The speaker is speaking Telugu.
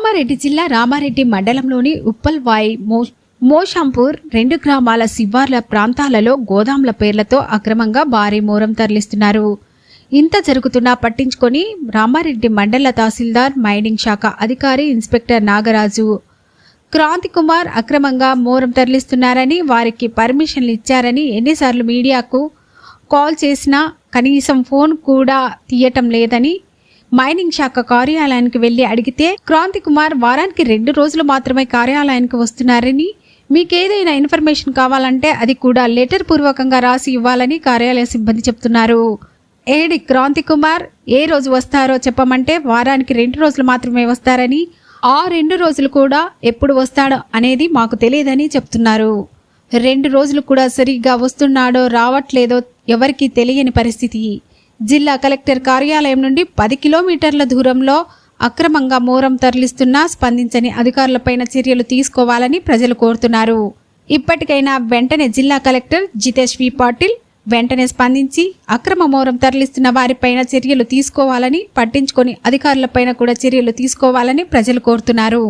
కామారెడ్డి జిల్లా రామారెడ్డి మండలంలోని ఉప్పల్వాయి మో మోషంపూర్ రెండు గ్రామాల శివార్ల ప్రాంతాలలో గోదాంల పేర్లతో అక్రమంగా భారీ మోరం తరలిస్తున్నారు. ఇంత జరుగుతున్నా పట్టించుకొని రామారెడ్డి మండల తహసీల్దార్ మైనింగ్ శాఖ అధికారి ఇన్స్పెక్టర్ నాగరాజు క్రాంతి కుమార్ అక్రమంగా మోరం తరలిస్తున్నారని వారికి పర్మిషన్లు ఇచ్చారని ఎన్నిసార్లు మీడియాకు కాల్ చేసినా కనీసం ఫోన్ కూడా తీయటం లేదని మైనింగ్ శాఖ కార్యాలయానికి వెళ్ళి అడిగితే క్రాంతి కుమార్ వారానికి రెండు రోజులు మాత్రమే కార్యాలయానికి వస్తున్నారని మీకేదైనా ఇన్ఫర్మేషన్ కావాలంటే అది కూడా లెటర్ పూర్వకంగా రాసి ఇవ్వాలని కార్యాలయ సిబ్బంది చెప్తున్నారు. ఏడి క్రాంతి కుమార్ ఏ రోజు వస్తారో చెప్పమంటే వారానికి రెండు రోజులు మాత్రమే వస్తారని ఆ రెండు రోజులు కూడా ఎప్పుడు వస్తాడో అనేది మాకు తెలియదని చెప్తున్నారు. రెండు రోజులు కూడా సరిగ్గా వస్తున్నాడో రావట్లేదో ఎవరికీ తెలియని పరిస్థితి. జిల్లా కలెక్టర్ కార్యాలయం నుండి పది కిలోమీటర్ల దూరంలో అక్రమంగా మోరం తరలిస్తున్నా స్పందించని అధికారులపైన చర్యలు తీసుకోవాలని ప్రజలు కోరుతున్నారు. ఇప్పటికైనా వెంటనే జిల్లా కలెక్టర్ జితేష్ వి పాటిల్ వెంటనే స్పందించి అక్రమ మోరం తరలిస్తున్న వారిపైన చర్యలు తీసుకోవాలని పట్టించుకొని అధికారులపైన కూడా చర్యలు తీసుకోవాలని ప్రజలు కోరుతున్నారు.